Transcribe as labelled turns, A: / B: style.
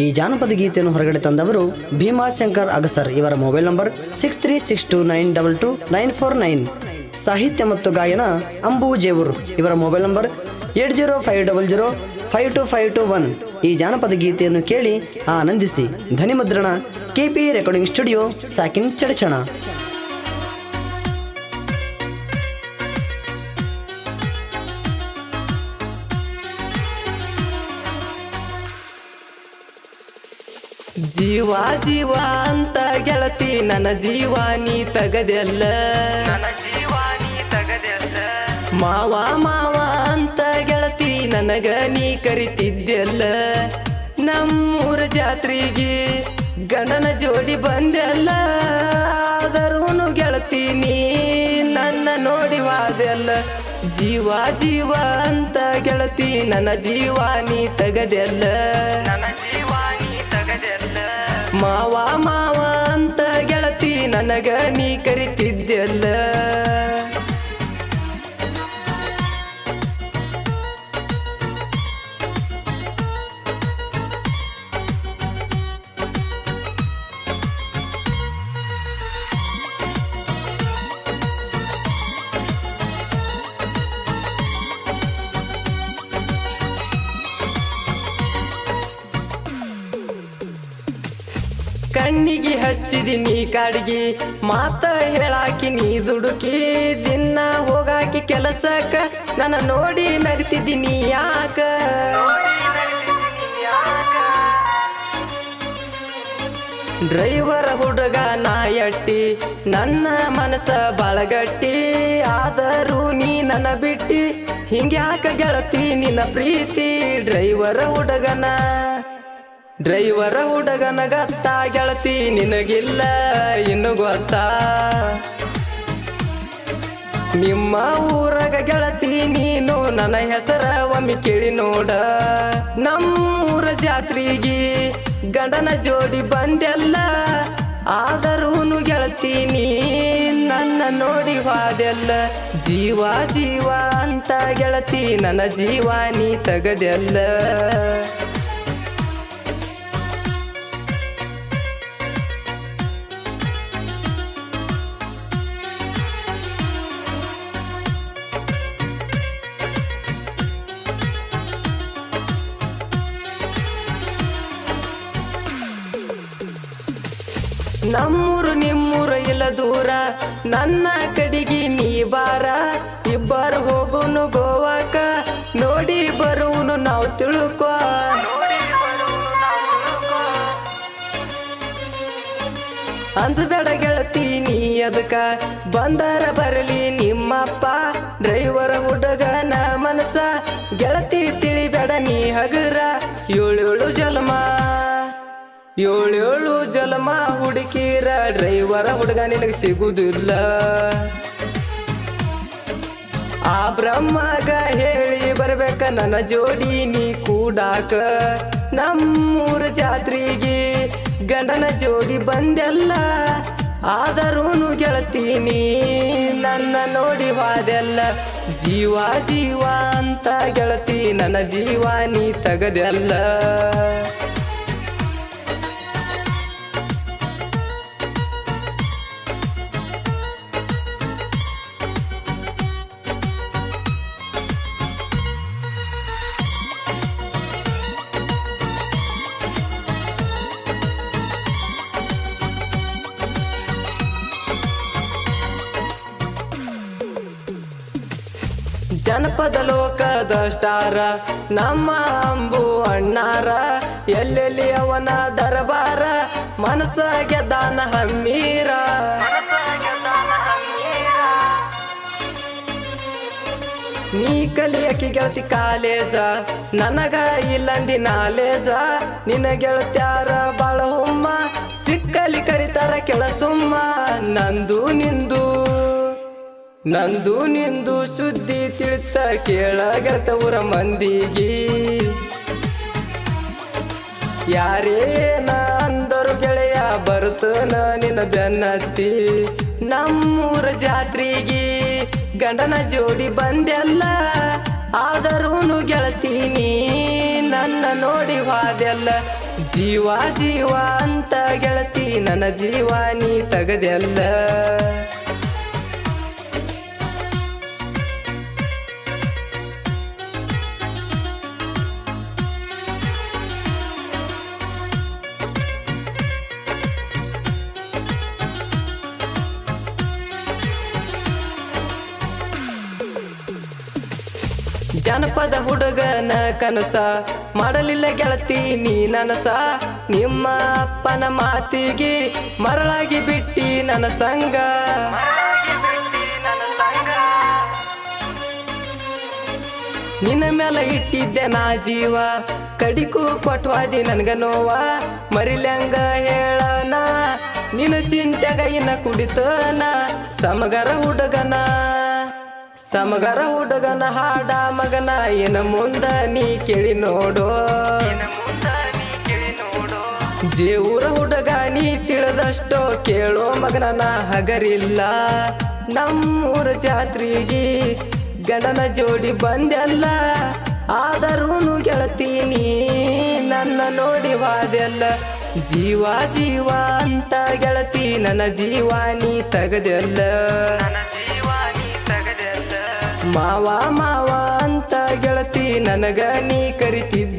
A: ಈ ಜಾನಪದ ಗೀತೆಯನ್ನು ಹೊರಗಡೆ ತಂದವರು ಭೀಮಾಶಂಕರ್ ಅಗಸರ್. ಇವರ mobile number six three six two nine double two nine four nine ಸಾಹಿತ್ಯ ಮತ್ತು ಗಾಯನ ಅಂಬು ಜೇವೂರ್. ಇವರ mobile number eight zero five double zero five two five two one ಈ ಜಾನಪದ ಗೀತೆಯನ್ನು ಕೇಳಿ ಆನಂದಿಸಿ. ಧ್ವನಿಮುದ್ರಣ ಕೆಪಿ ರೆಕಾರ್ಡಿಂಗ್ ಸ್ಟುಡಿಯೋ, ಸಾಕಿನ್ ಚಡಚಣ.
B: ಜೀವ ಜೀವ ಅಂತ ಗೆಳತಿ, ನನ್ನ ಜೀವ ನೀ ತಗದೆಲ್ಲ ಮಾವ ಮಾವ ಅಂತ ಗೆಳತಿ, ನನಗ ನೀ ಕರಿತಿದ್ದೆಲ್ಲ ನಮ್ಮೂರ ಜಾತ್ರೆಗೆ ಗಂಡನ ಜೋಡಿ ಬಂದೆಲ್ಲ. ಆದರೂನು ಗೆಳತಿ ನೀ ನನ್ನ ನೋಡಿವಾದೆಲ್ಲ ಜೀವ ಜೀವ ಅಂತ ಗೆಳತಿ, ನನ್ನ ಜೀವ ನೀ ತಗದೆಲ್ಲ. ಮಾವ ಮಾವ ಅಂತ ಗೆಳತಿ ನನಗ ನೀ ಕರಿತಿದ್ದೆಲ್ಲ ಕಣ್ಣಿಗೆ ಹಚ್ಚಿದಿ ನೀ ಕಾಡಿಗೆ. ಮಾತ ಹೇಳಾಕಿ ನೀ ದುಡುಕಿ. ದಿನ ಹೋಗಾಕಿ ಕೆಲಸಕ್ಕ ನನ್ನ ನೋಡಿ ನಗ್ತಿದ್ದಿ ನೀ ಯಾಕ? ಡ್ರೈವರ್ ಹುಡುಗ ನಾಯಟ್ಟಿ, ನನ್ನ ಮನಸ ಬಳಗಟ್ಟಿ. ಆದರೂ ನೀ ನನ್ನ ಬಿಟ್ಟಿ. ಹಿಂಗ್ಯಾಕ ಗೆಳತಿ ನಿನ್ನ ಪ್ರೀತಿ. ಡ್ರೈವರ್ ಹುಡುಗನ ಡ್ರೈವರ ಹುಡುಗನ ಗತ್ತ ಗೆಳತಿ ನಿನಗಿಲ್ಲ, ಇನ್ನು ಗೊತ್ತಾ. ನಿಮ್ಮ ಊರಾಗ ಗೆಳತಿ ನೀನು, ನನ್ನ ಹೆಸರ ಒಮ್ಮೆ ಕೇಳಿ ನೋಡ. ನಮ್ಮೂರ ಜಾತ್ರೆಗೆ ಗಂಡನ ಜೋಡಿ ಬಂದೆಲ್ಲ, ಆದರೂನು ಗೆಳತಿ ನೀ ನನ್ನ ನೋಡಿ ಹೋದೆಲ್ಲ. ಜೀವ ಜೀವ ಅಂತ ಗೆಳತಿ, ನನ್ನ ಜೀವ ನೀ ತಗದೆಲ್ಲ. ನಮ್ಮೂರು ನಿಮ್ಮೂರು ಇಲ್ಲ ದೂರ. ನನ್ನ ಕಡಿಗೆ ನೀ ಬಾರ. ಇಬ್ಬರು ಹೋಗುನು ಗೋವಾಕ. ನೋಡಿ ಬರುವನು ನಾವು ತಿಳ್ಕೊ. ಅಂಜಬೇಡ ಗೆಳತಿ ನೀ ಅದಕ್ಕ ಬಂದರ ಬರಲಿ ನಿಮ್ಮಪ್ಪ. ಡ್ರೈವರ ಹುಡುಗನ ಮನಸ ಗೆಳತಿ ತಿಳಿಬೇಡ ನೀ ಹಗುರ. ಏಳು ಜನ್ಮ. ಏಳೇಳು ಜಲಮ ಹುಡುಕೀರ, ಡ್ರೈವರ ಹುಡುಗ ನಿನಗೆ ಸಿಗುದಿಲ್ಲ. ಆ ಬ್ರಹ್ಮಗ ಹೇಳಿ ಬರ್ಬೇಕ, ನನ್ನ ಜೋಡಿ ನೀ ಕೂಡಾಕ. ನಮ್ಮೂರ ಜಾತ್ರೆಗೆ ಗಂಡನ ಜೋಡಿ ಬಂದೆಲ್ಲ, ಆದರೂನು ಗೆಳತೀನಿ, ನನ್ನ ನೋಡಿ ವಾದೆಲ್ಲ ಜೀವ ಜೀವ ಅಂತ ಗೆಳತಿ, ನನ್ನ ಜೀವ ನೀ ತಗದೆಲ್ಲ. ಜನಪದ ಲೋಕದ ಸ್ಟಾರ, ನಮ್ಮ ಅಂಬು ಅಣ್ಣಾರ, ಎಲ್ಲೆಲ್ಲಿ ಅವನ ದರಬಾರ ಮನಸ್ಸ ಗೆದ್ದಾನ ಹಮ್ಮೀರ. ನೀ ಕಲಿಯಕಿ ಗೆಳತಿ ಕಾಲೇಜ, ನನಗ ಇಲ್ಲಂದಿ ನಾಲೇಜ ನಿನ ಗೆಳತ್ಯಾರ ಬಾಳ ಹುಮ್ಮ ಸಿಕ್ಕಲಿ ಕರಿತಾರ ಕೆಳಸುಮ್ಮ, ನಂದು ನಿಂದು. ನಂದು ನಿಂದು ಸುದ್ದಿ ತಿಳಿತ ಕೇಳ ಮಂದಿಗೆ. ಯಾರೇನ ಅಂದರು ಗೆಳೆಯ ಬರುತ್ತನ ನಿನ್ನ ಬೆನ್ನತ್ತಿ. ನಮ್ಮೂರ ಜಾತ್ರೆಗೆ ಗಂಡನ ಜೋಡಿ ಬಂದೆಲ್ಲ, ಆದರೂನು ಗೆಳತೀನಿ, ನನ್ನ ನೋಡಿ ವಾದೆಲ್ಲ ಜೀವ ಜೀವ ಅಂತ ಗೆಳತಿ, ನನ್ನ ಜೀವ ನೀ ತಗದೆಲ್ಲ. ಜನಪದ ಹುಡುಗನ ಕನಸ ಮಾಡಲಿಲ್ಲ ಗೆಳತಿ ನೀ ನನಸ. ನಿಮ್ಮ ಅಪ್ಪನ ಮಾತಿಗೆ ಮರಳಾಗಿ ಬಿಟ್ಟಿ ನನ್ನ ಸಂಗ ನಿನ್ನ ಮೇಲೆ ಇಟ್ಟಿದ್ದೆ ನಾ ಜೀವ. ಕಡಿಕು ಕೊಟ್ವಾದಿ ನನ್ಗ ನೋವ. ಮರಿಲಂಗ ಹೇಳನ ನಿನ್ನ ಚಿಂತೆಗ ಇನ್ನ ಕುಡಿತನ. ಸಮಗರ ಹುಡುಗನ ಸಮಗರ ಹುಡುಗನ ಹಾಡ ಮಗನ ಏನ ಮುಂದ ನೀ ಕೇಳಿ ನೋಡೋ. ಜೇವೂರ ಹುಡುಗ ನೀ ತಿಳಿದಷ್ಟೋ ಕೇಳೋ ಮಗನ ಹಗರಿಲ್ಲ. ನಮ್ಮೂರ ಜಾತ್ರೆಗೆ ಗಣನ ಜೋಡಿ ಬಂದೆಲ್ಲ. ಆದರೂನು ಗೆಳತೀನಿ ನನ್ನ ನೋಡಿ ವಾದೆಲ್ಲ. ಜೀವ ಜೀವ ಅಂತ ಗೆಳತಿ, ನನ್ನ ಜೀವ ನೀ ತಗದೆಲ್ಲ. ಮಾವ ಮಾವ ಅಂತ ಗೆಳತಿ ನನಗ ನೀ ಕರಿತಿದ್ದ.